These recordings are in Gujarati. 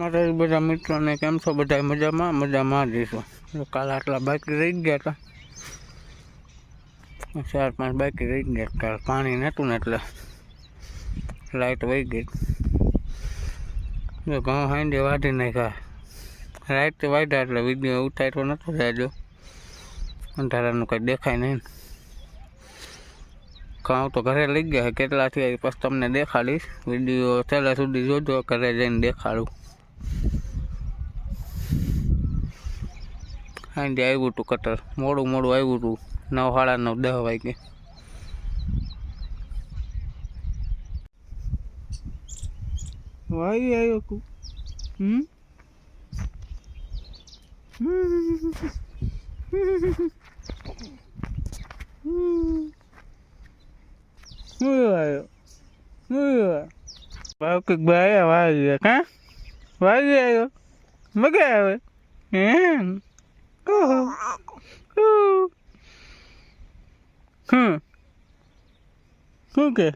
મારા બધા મિત્રોને કેમ છો? બધા મજામાં? મજામાં જઈશું જો કાલ આટલા બાકી રહી ગયા હતા ચાર પાંચ બાકી રહી ગયા કાલ પાણી નહોતું ને એટલે લાઇટ વહી ગઈ. જો ઘઉં હાંડે વાઢી નાખ્યા. રાઈટ વાઢ્યા એટલે વીડિયો ઉતાર્યો નહોતો જાજો. અંધારાનું કંઈ દેખાય નહીં ઘઉં તો ઘરે લઈ ગયા છે. કેટલા થયા એ પછી તમને દેખાડીશ. વીડિયો છેલ્લા સુધી જોજો, ઘરે જઈને દેખાડું. સાંજે આવ્યું હતું કટર. મોડું મોડું આવ્યું હતું નવ સાડા નવ દસ વાગે વાઈ આવ્યો તું. હમ? આવ્યો? ભાવ કંઈક ભાઈ ગયા કા? વાગી આવ્યો? મગે આવે? હે. હમ. શું કે?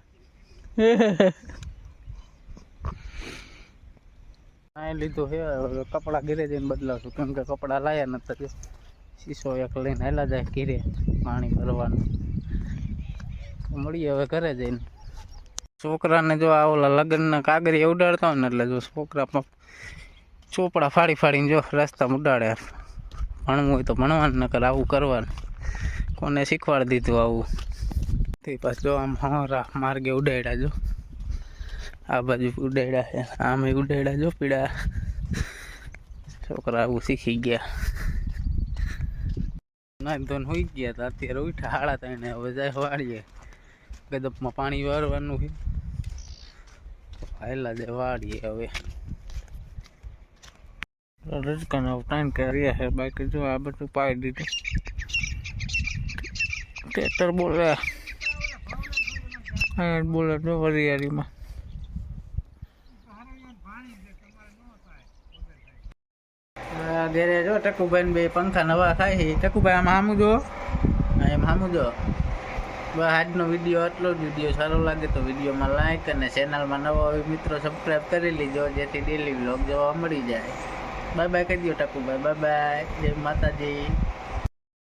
આ લીધું હે કપડાં ઘરે જઈને બદલાવશું. કેમ કે કપડાં લાયા નતા શીશો એક લઈને હેલા જાય ઘીરે પાણી ભરવાનું. મળીએ હવે ઘરે જઈને. છોકરાને જો આ ઓલા લગ્નના કાગરી ઉડાડતા હોય ને એટલે જો છોકરા ચોપડા ફાડી ફાડીને જો રસ્તામાં ઉડાડે. ભણવું હોય તો ભણવાનું, નકર આવું કરવાનું. કોને શીખવાડી દીધું આવું? તે પાછું જો આમ હરા માર્ગે ઉડાડ્યા જો. આ બાજુ ઉડાડ્યા છે. આમે ઉડાડ્યા જો પીડા. છોકરા આવું શીખી ગયા. ના ધોન હોઈ ગયા હતા અત્યારે ઉઠા હાડા ત્રણે. હવે જાય વાળીએ ગદપમાં પાણી વાળવાનું છે. હાયલા દેવાડીએ હવે. રજકાનો ટાઈમ કર્યા છે, બાકી જો આ બધું પાડી દીધું. ટ્રેક્ટર બોલે. બોલે જો વરિયાળીમાં. ઘરે જો ટકુભાઈ બે પંખા નવા થાય ટકુભાઈ, આમ આમ જો? એમ આમ જો. આજનો વીડિયો આટલો જ. વીડિયો સારો લાગે તો વિડીયોમાં લાઈક અને ચેનલમાં નવા મિત્રો સબસ્ક્રાઈબ કરી લીજો, જેથી ડેલી વ્લોગ જોવા મળી જાય. બાય બાય કહી દો ટકુભાઈ બાય બાય જય માતાજી.